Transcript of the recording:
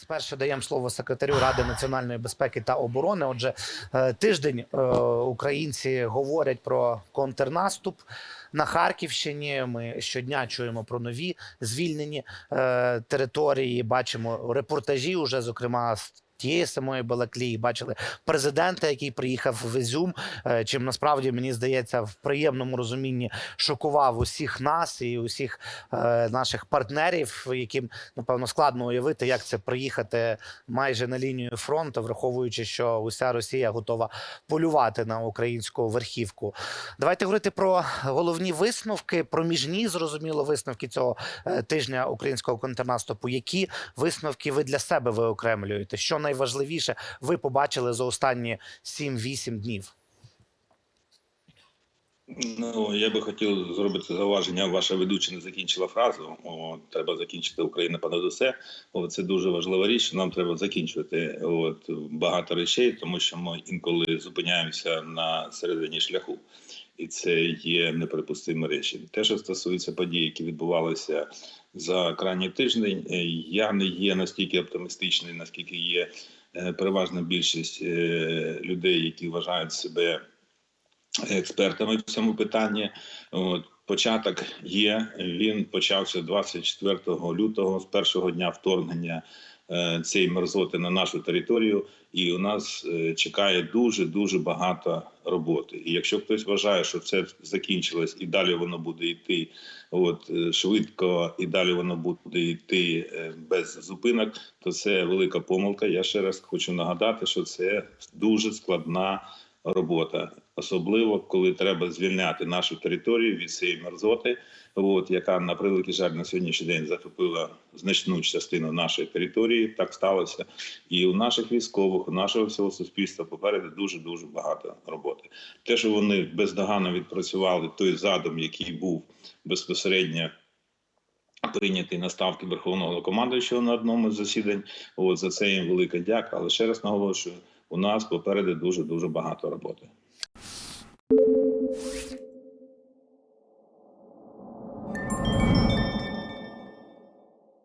Спершу даємо слово секретарю Ради національної безпеки та оборони. Отже, е, тиждень е, українці говорять про контрнаступ на Харківщині. Ми щодня чуємо про нові звільнені е, території. Бачимо репортажі, уже зокрема з. Тієї самої Балаклії бачили президента, який приїхав в Ізюм. е, Чим насправді мені здається в приємному розумінні шокував усіх нас і усіх е, наших партнерів, яким напевно складно уявити, як це приїхати майже на лінію фронту, враховуючи, що уся Росія готова полювати на українську верхівку. Давайте говорити про головні висновки, проміжні зрозуміло висновки цього е, тижня українського контрнаступу. Які висновки ви для себе виокремлюєте? Що найважливіше ви побачили за останні 7-8 днів? Ну, я би хотів зробити зауваження. Ваша ведуча не закінчила фразу. О, треба закінчити Україна понад усе. О, це дуже важлива річ. Нам треба закінчувати от багато речей, тому що ми інколи зупиняємося на середині шляху, і це є неприпустимі речі. Те, що стосується подій, які відбувалися за крайній тиждень, е, я не є настільки оптимістичний, наскільки є е, переважна більшість е, людей, які вважають себе експертами в цьому питанні. От, початок є. Він почався 24 лютого, з першого дня вторгнення е, цієї мерзоти на нашу територію, і у нас е, чекає дуже дуже багато роботи. І якщо хтось вважає, що це закінчилось і далі воно буде йти от е, швидко, і далі воно буде йти без зупинок, то це велика помилка. Я ще раз хочу нагадати, що це дуже складна робота, особливо коли треба звільняти нашу територію від цієї мерзоти, от яка на превеликий жаль на сьогоднішній день захопила значну частину нашої території. Так сталося, і у наших військових, у нашого всього суспільства попереду дуже дуже багато роботи. Те, що вони бездоганно відпрацювали той задум, який був безпосередньо. Прийнятий на ставки верховного командуючого на одному з засідань. От за це їм велика дяка. Але ще раз наголошую: у нас попереду дуже дуже багато роботи. you